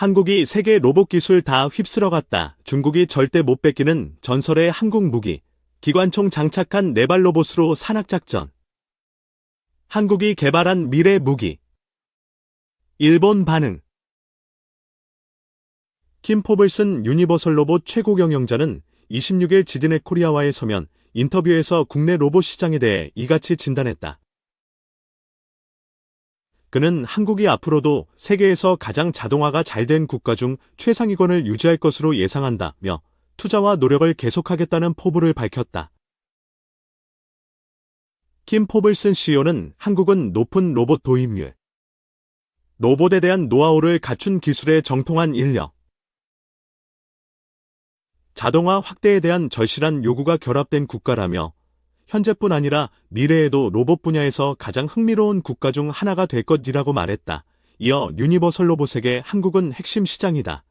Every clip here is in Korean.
한국이 세계 로봇 기술 다 휩쓸어갔다. 중국이 절대 못 뺏기는 전설의 한국 무기. 기관총 장착한 네발 로봇으로 산악작전. 한국이 개발한 미래 무기. 일본 반응. 킴 포블슨 유니버설 로봇 최고 경영자는 26일 지드넷 코리아와의 서면 인터뷰에서 국내 로봇 시장에 대해 이같이 진단했다. 그는 한국이 앞으로도 세계에서 가장 자동화가 잘 된 국가 중 최상위권을 유지할 것으로 예상한다며 투자와 노력을 계속하겠다는 포부를 밝혔다. 킴 포블슨 CEO는 한국은 높은 로봇 도입률, 로봇에 대한 노하우를 갖춘 기술에 정통한 인력, 자동화 확대에 대한 절실한 요구가 결합된 국가라며 현재뿐 아니라 미래에도 로봇 분야에서 가장 흥미로운 국가 중 하나가 될 것이라고 말했다. 이어 유니버설 로봇에게 한국은 핵심 시장이다.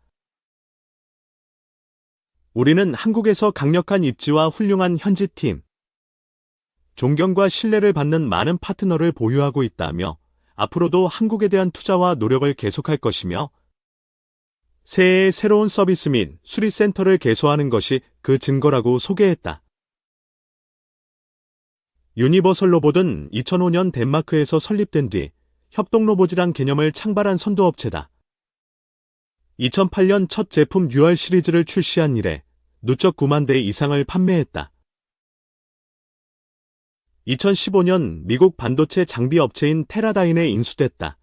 우리는 한국에서 강력한 입지와 훌륭한 현지팀, 존경과 신뢰를 받는 많은 파트너를 보유하고 있다며 앞으로도 한국에 대한 투자와 노력을 계속할 것이며 새해에 새로운 서비스 및 수리센터를 개소하는 것이 그 증거라고 소개했다. 유니버설 로봇은 2005년 덴마크에서 설립된 뒤 협동 로봇이란 개념을 창발한 선도업체다. 2008년 첫 제품 6월 시리즈를 출시한 이래 누적 9만 대 이상을 판매했다. 2015년 미국 반도체 장비 업체인 테라다인에 인수됐다.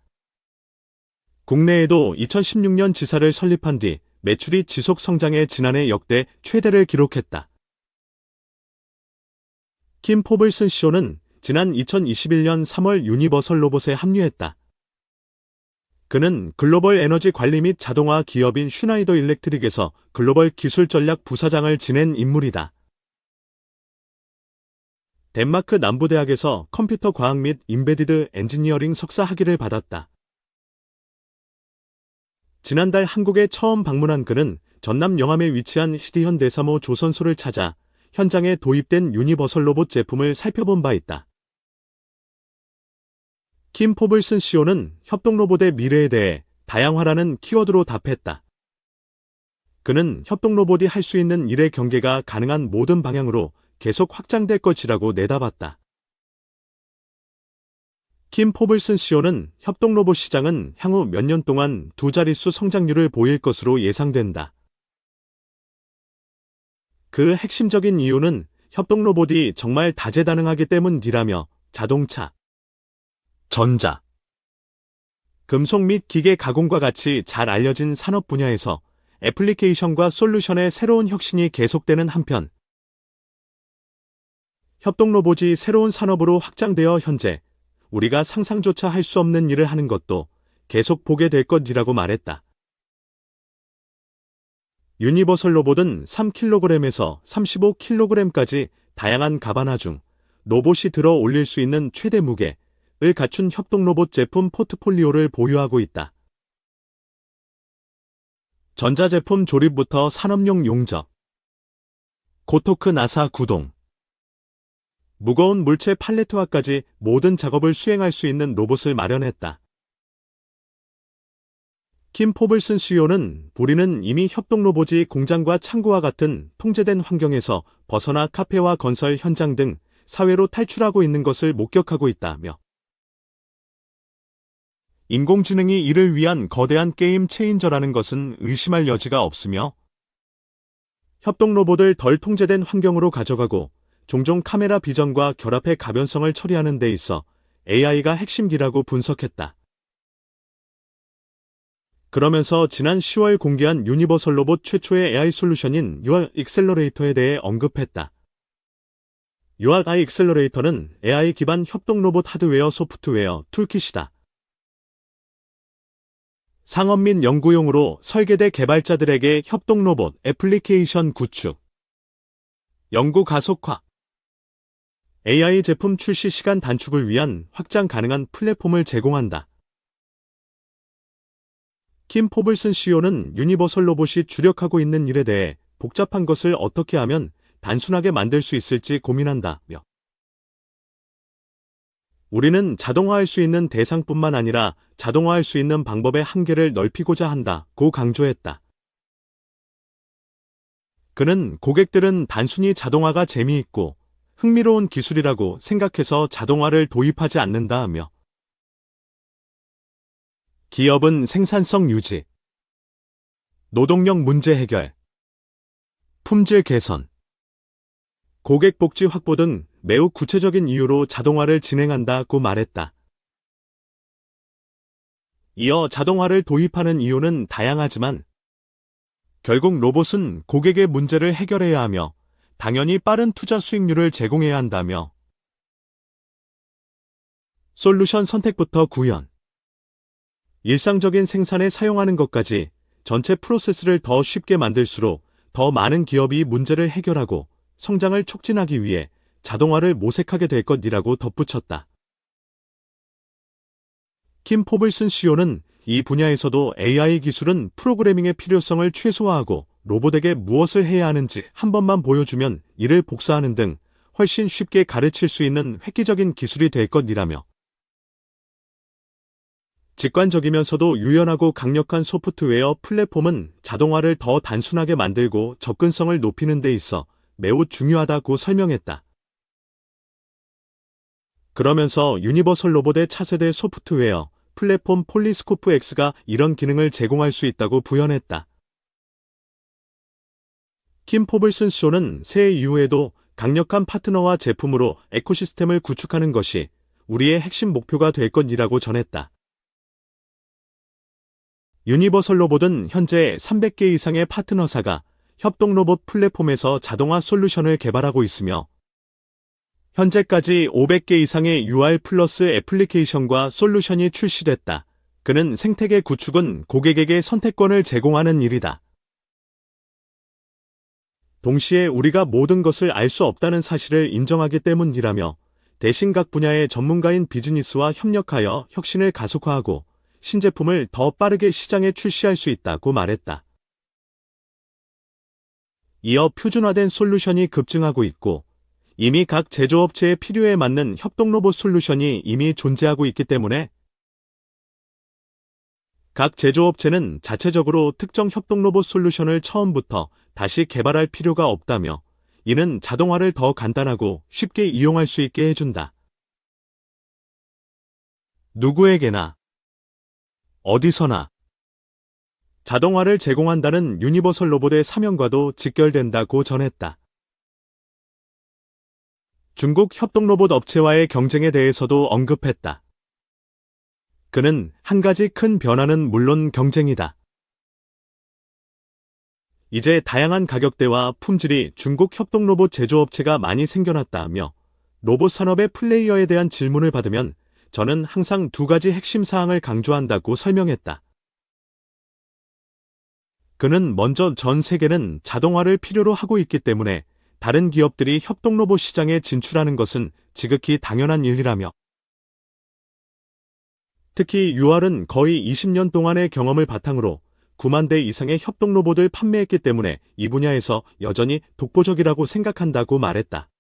국내에도 2016년 지사를 설립한 뒤 매출이 지속 성장해 지난해 역대 최대를 기록했다. 킴 포블슨 CEO는 지난 2021년 3월 유니버설 로봇에 합류했다. 그는 글로벌 에너지 관리 및 자동화 기업인 슈나이더 일렉트릭에서 글로벌 기술 전략 부사장을 지낸 인물이다. 덴마크 남부대학에서 컴퓨터 과학 및 인베디드 엔지니어링 석사 학위를 받았다. 지난달 한국에 처음 방문한 그는 전남 영암에 위치한 히디현 대사모 조선소를 찾아 현장에 도입된 유니버설 로봇 제품을 살펴본 바 있다. 킴 포블슨 CEO는 협동 로봇의 미래에 대해 다양화라는 키워드로 답했다. 그는 협동 로봇이 할 수 있는 일의 경계가 가능한 모든 방향으로 계속 확장될 것이라고 내다봤다. 킴 포블슨 CEO는 협동 로봇 시장은 향후 몇 년 동안 두 자릿수 성장률을 보일 것으로 예상된다. 그 핵심적인 이유는 협동 로봇이 정말 다재다능하기 때문이라며 자동차, 전자, 금속 및 기계 가공과 같이 잘 알려진 산업 분야에서 애플리케이션과 솔루션의 새로운 혁신이 계속되는 한편 협동 로봇이 새로운 산업으로 확장되어 현재 우리가 상상조차 할 수 없는 일을 하는 것도 계속 보게 될 것이라고 말했다. 유니버설 로봇은 3kg에서 35kg까지 다양한 가바나 중 로봇이 들어 올릴 수 있는 최대 무게를 갖춘 협동 로봇 제품 포트폴리오를 보유하고 있다. 전자제품 조립부터 산업용 용접, 고토크 나사 구동, 무거운 물체 팔레트화까지 모든 작업을 수행할 수 있는 로봇을 마련했다. 킴 포블슨 CEO는 우리는 이미 협동 로봇이 공장과 창고와 같은 통제된 환경에서 벗어나 카페와 건설 현장 등 사회로 탈출하고 있는 것을 목격하고 있다며 인공지능이 이를 위한 거대한 게임 체인저라는 것은 의심할 여지가 없으며 협동 로봇을 덜 통제된 환경으로 가져가고 종종 카메라 비전과 결합해 가변성을 처리하는 데 있어 AI가 핵심기라고 분석했다. 그러면서 지난 10월 공개한 유니버설 로봇 최초의 AI 솔루션인 유아 익셀러레이터에 대해 언급했다. 유아 AI 익셀러레이터는 AI 기반 협동 로봇 하드웨어 소프트웨어 툴킷이다. 상업 및 연구용으로 설계대 개발자들에게 협동 로봇 애플리케이션 구축, 연구 가속화, AI 제품 출시 시간 단축을 위한 확장 가능한 플랫폼을 제공한다. 킴 포블슨 CEO는 유니버설 로봇이 주력하고 있는 일에 대해 복잡한 것을 어떻게 하면 단순하게 만들 수 있을지 고민한다며 우리는 자동화할 수 있는 대상뿐만 아니라 자동화할 수 있는 방법의 한계를 넓히고자 한다고 강조했다. 그는 고객들은 단순히 자동화가 재미있고 흥미로운 기술이라고 생각해서 자동화를 도입하지 않는다 하며 기업은 생산성 유지, 노동력 문제 해결, 품질 개선, 고객 복지 확보 등 매우 구체적인 이유로 자동화를 진행한다고 말했다. 이어 자동화를 도입하는 이유는 다양하지만 결국 로봇은 고객의 문제를 해결해야 하며 당연히 빠른 투자 수익률을 제공해야 한다며 솔루션 선택부터 구현 일상적인 생산에 사용하는 것까지 전체 프로세스를 더 쉽게 만들수록 더 많은 기업이 문제를 해결하고 성장을 촉진하기 위해 자동화를 모색하게 될 것이라고 덧붙였다. 킴 포블슨 CEO는 이 분야에서도 AI 기술은 프로그래밍의 필요성을 최소화하고 로봇에게 무엇을 해야 하는지 한 번만 보여주면 이를 복사하는 등 훨씬 쉽게 가르칠 수 있는 획기적인 기술이 될 것이라며 직관적이면서도 유연하고 강력한 소프트웨어 플랫폼은 자동화를 더 단순하게 만들고 접근성을 높이는 데 있어 매우 중요하다고 설명했다. 그러면서 유니버설 로봇의 차세대 소프트웨어 플랫폼 폴리스코프 X가 이런 기능을 제공할 수 있다고 부연했다. 킴 포블슨 쇼는 새해 이후에도 강력한 파트너와 제품으로 에코시스템을 구축하는 것이 우리의 핵심 목표가 될 것이라고 전했다. 유니버설 로봇은 현재 300개 이상의 파트너사가 협동 로봇 플랫폼에서 자동화 솔루션을 개발하고 있으며 현재까지 500개 이상의 UR 플러스 애플리케이션과 솔루션이 출시됐다. 그는 생태계 구축은 고객에게 선택권을 제공하는 일이다. 동시에 우리가 모든 것을 알 수 없다는 사실을 인정하기 때문이라며 대신 각 분야의 전문가인 비즈니스와 협력하여 혁신을 가속화하고 신제품을 더 빠르게 시장에 출시할 수 있다고 말했다. 이어 표준화된 솔루션이 급증하고 있고 이미 각 제조업체의 필요에 맞는 협동 로봇 솔루션이 이미 존재하고 있기 때문에 각 제조업체는 자체적으로 특정 협동 로봇 솔루션을 처음부터 다시 개발할 필요가 없다며 이는 자동화를 더 간단하고 쉽게 이용할 수 있게 해준다. 누구에게나 어디서나 자동화를 제공한다는 유니버설 로봇의 사명과도 직결된다고 전했다. 중국 협동 로봇 업체와의 경쟁에 대해서도 언급했다. 그는 한 가지 큰 변화는 물론 경쟁이다. 이제 다양한 가격대와 품질이 중국 협동 로봇 제조업체가 많이 생겨났다며 로봇 산업의 플레이어에 대한 질문을 받으면 저는 항상 두 가지 핵심 사항을 강조한다고 설명했다. 그는 먼저 전 세계는 자동화를 필요로 하고 있기 때문에 다른 기업들이 협동 로봇 시장에 진출하는 것은 지극히 당연한 일이라며 특히 UR은 거의 20년 동안의 경험을 바탕으로 9만 대 이상의 협동 로봇을 판매했기 때문에 이 분야에서 여전히 독보적이라고 생각한다고 말했다.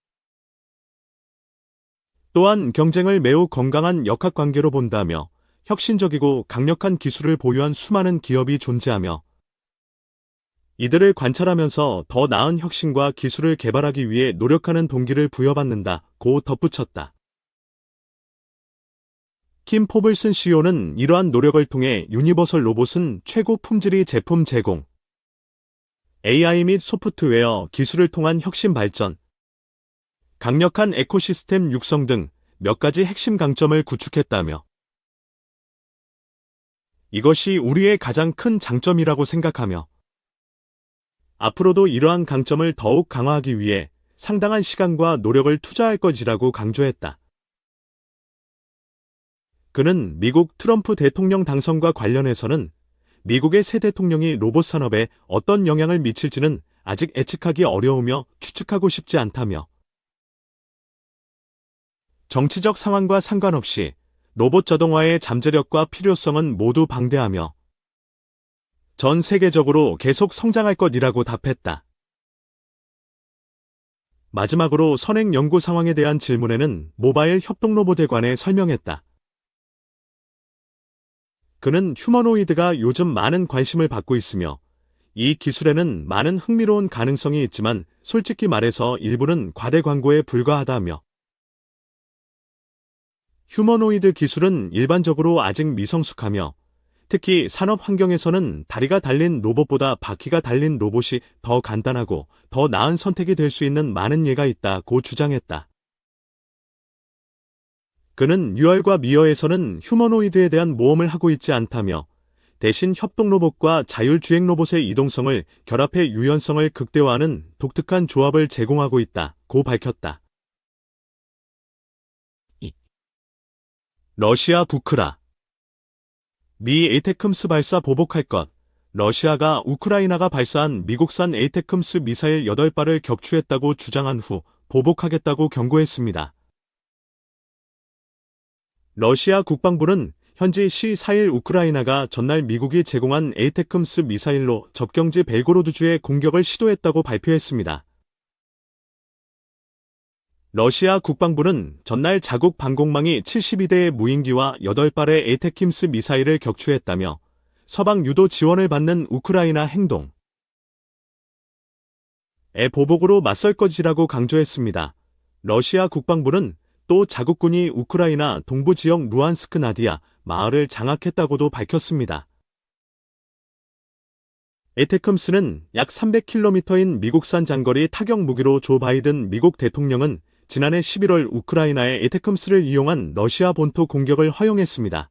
또한 경쟁을 매우 건강한 역학관계로 본다며 혁신적이고 강력한 기술을 보유한 수많은 기업이 존재하며 이들을 관찰하면서 더 나은 혁신과 기술을 개발하기 위해 노력하는 동기를 부여받는다. 고 덧붙였다. 킴 포블슨 CEO는 이러한 노력을 통해 유니버설 로봇은 최고 품질의 제품 제공, AI 및 소프트웨어 기술을 통한 혁신 발전, 강력한 에코시스템 육성 등 몇 가지 핵심 강점을 구축했다며 이것이 우리의 가장 큰 장점이라고 생각하며 앞으로도 이러한 강점을 더욱 강화하기 위해 상당한 시간과 노력을 투자할 것이라고 강조했다. 그는 미국 트럼프 대통령 당선과 관련해서는 미국의 새 대통령이 로봇 산업에 어떤 영향을 미칠지는 아직 예측하기 어려우며 추측하고 싶지 않다며 정치적 상황과 상관없이 로봇 자동화의 잠재력과 필요성은 모두 방대하며 전 세계적으로 계속 성장할 것이라고 답했다. 마지막으로 선행 연구 상황에 대한 질문에는 모바일 협동 로봇에 관해 설명했다. 그는 휴머노이드가 요즘 많은 관심을 받고 있으며 이 기술에는 많은 흥미로운 가능성이 있지만 솔직히 말해서 일부는 과대 광고에 불과하다며 휴머노이드 기술은 일반적으로 아직 미성숙하며 특히 산업 환경에서는 다리가 달린 로봇보다 바퀴가 달린 로봇이 더 간단하고 더 나은 선택이 될 수 있는 많은 예가 있다고 주장했다. 그는 유얼과 미어에서는 휴머노이드에 대한 모험을 하고 있지 않다며 대신 협동 로봇과 자율주행 로봇의 이동성을 결합해 유연성을 극대화하는 독특한 조합을 제공하고 있다고 밝혔다. 러시아 부크라 미 에테큼스 발사 보복할 것 러시아가 우크라이나가 발사한 미국산 에테큼스 미사일 8발을 격추했다고 주장한 후 보복하겠다고 경고했습니다. 러시아 국방부는 현지 C4일 우크라이나가 전날 미국이 제공한 에이테큼스 미사일로 접경지 벨고로드주에 공격을 시도했다고 발표했습니다. 러시아 국방부는 전날 자국 방공망이 72대의 무인기와 8발의 에이테킴스 미사일을 격추했다며 서방 유도 지원을 받는 우크라이나 행동 에 보복으로 맞설 것이라고 강조했습니다. 러시아 국방부는 또 자국군이 우크라이나 동부 지역 루안스크 나디아 마을을 장악했다고도 밝혔습니다. 에테컴스는 약 300km인 미국산 장거리 타격 무기로 조 바이든 미국 대통령은 지난해 11월 우크라이나의 에테컴스를 이용한 러시아 본토 공격을 허용했습니다.